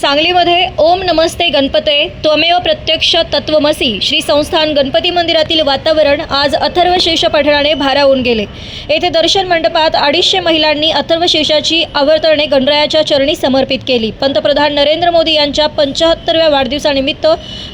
सांगलीमध्ये ओम नमस्ते गणपते. त्वमेव प्रत्यक्ष तत्वमसी श्री संस्थान गणपती मंदिरातील वातावरण आज अथर्व शीर्ष पठणाने भारावून गेले. येथे दर्शन मंडपात अडीचशे महिलांनी अथर्व शीर्षाची आवर्तने गणरायाच्या चरणी समर्पित केली. पंतप्रधान नरेंद्र मोदी यांच्या पंच्याहत्तरव्या वाढदिवसानिमित्त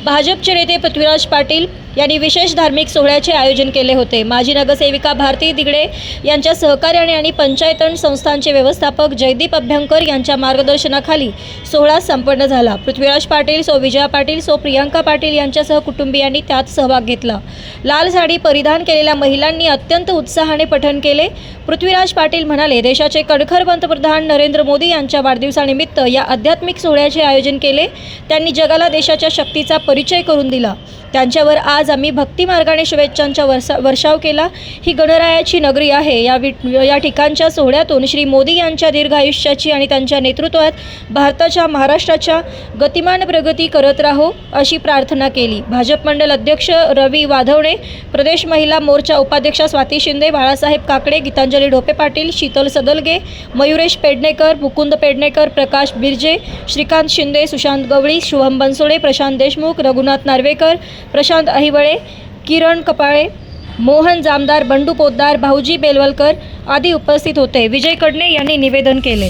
भाजपचे नेते पृथ्वीराज पाटील यांनी विशेष धार्मिक सोहळ्याचे आयोजन केले होते. माजी नगरसेविका भारती दिगडे यांच्या सहकार्याने आणि पंचायतन संस्थांचे व्यवस्थापक जयदीप अभ्यंकर यांच्या मार्गदर्शनाखाली सोहळा संपन्न झाला. पृथ्वीराज पाटील सो विजया पाटील सो प्रियांका पाटील यांच्यासह कुटुंबियांनी त्यात सहभाग घेतला. लाल साडी परिधान केलेल्या महिलांनी अत्यंत उत्साहाने पठण केले. पृथ्वीराज पाटील म्हणाले देशाचे कणखर पंतप्रधान नरेंद्र मोदी यांच्या वाढदिवसानिमित्त या आध्यात्मिक सोहळ्याचे आयोजन केले. त्यांनी जगाला देशाच्या शक्तीचा परिचय करून दिला. त्यांच्यावर आज आज आम्ही भक्ती मार्गाने शुभेच्छांचा वर्षा वर्षाव केला. ही गणरायाची नगरी आहे. या वि या ठिकाणच्या सोहळ्यातून श्री मोदी यांच्या दीर्घ आयुष्याची आणि त्यांच्या नेतृत्वात भारताच्या महाराष्ट्राच्या गतिमान प्रगती करत राहो अशी प्रार्थना केली. भाजप मंडल अध्यक्ष रवी वाधवणे प्रदेश महिला मोर्चा उपाध्यक्षा स्वाती शिंदे बाळासाहेब काकडे गीतांजली ढोपे पाटील शीतल सदलगे मयुरेश पेडणेकर मुकुंद पेडणेकर प्रकाश बिर्जे श्रीकांत शिंदे सुशांत गवळी शुभम बनसोडे प्रशांत देशमुख रघुनाथ नार्वेकर प्रशांत अहिवळे किरण कपाळे मोहन जामदार बंडू पोद्दार भाऊजी बेलवलकर आदी उपस्थित होते. विजय कडणे यांनी निवेदन केले.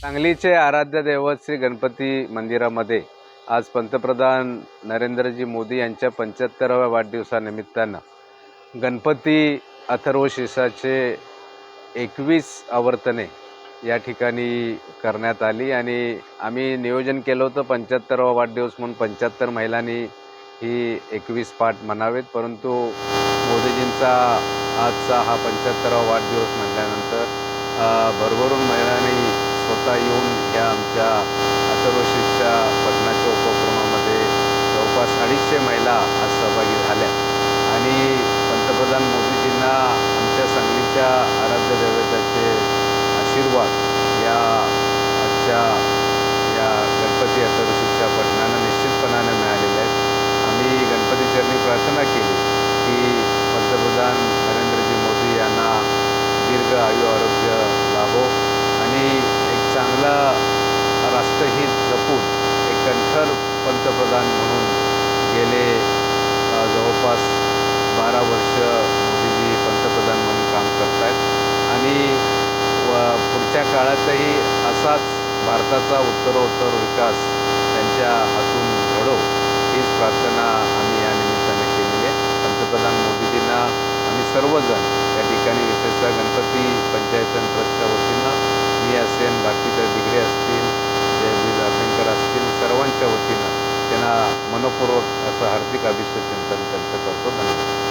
सांगलीचे आराध्य दैवत श्री गणपती मंदिरामध्ये आज पंतप्रधान नरेंद्रजी मोदी यांच्या पंच्याहत्तराव्या वाढदिवसानिमित्तानं गणपती अथर्वशीर्षाचे एकवीस आवर्तने या ठिकाणी करण्यात आली आणि आम्ही नियोजन केलं होतं पंच्याहत्तरावा वाढदिवस म्हणून पंच्याहत्तर महिलांनी ही एकवीस पाठ म्हणावेत परंतु मोदीजींचा आजचा हा पंच्याहत्तरावा वाढदिवस म्हटल्यानंतर भरभरून महिलांनी स्वतः येऊन ह्या आमच्या अथर्वशीच्या पठणाच्या उपक्रमामध्ये जवळपास अडीचशे महिला आज सहभागी झाल्या. आणि पंतप्रधान मोदीजींना आमच्या सांगलीच्या आराध्य दैवताचे आशीर्वाद या आजच्या या गणपती अथर्वशीच्या पठणानं निश्चितपणाने मिळालेले आहेत आम्ही गणपती चरणी प्रार्थना केली की पंतप्रधान नरेंद्रजी मोदी यांना दीर्घ आयु आरोग्य लाभो आणि आपल्या राष्ट्रहित जपून एक कणखर पंतप्रधान म्हणून गेले. जवळपास बारा वर्ष मोदीजी पंतप्रधान म्हणून काम करत आहेत आणि व पुढच्या काळातही असाच भारताचा उत्तरोत्तर विकास त्यांच्या हातून घडो हीच प्रार्थना आम्ही या निमित्ताने केलेली आहे. पंतप्रधान मोदीजींना आम्ही सर्वजण या ठिकाणी विशेषतः गणपती पंचायत ट्रस्टच्या वतीनं मी असेन बाकीचे दिगडे असतील जयबीज अभ्यंकर असतील सर्वांच्या वतीनं त्यांना मनपूर्वक असं हार्दिक अभिष्ट चिंतन त्यांचं करतो. धन्यवाद.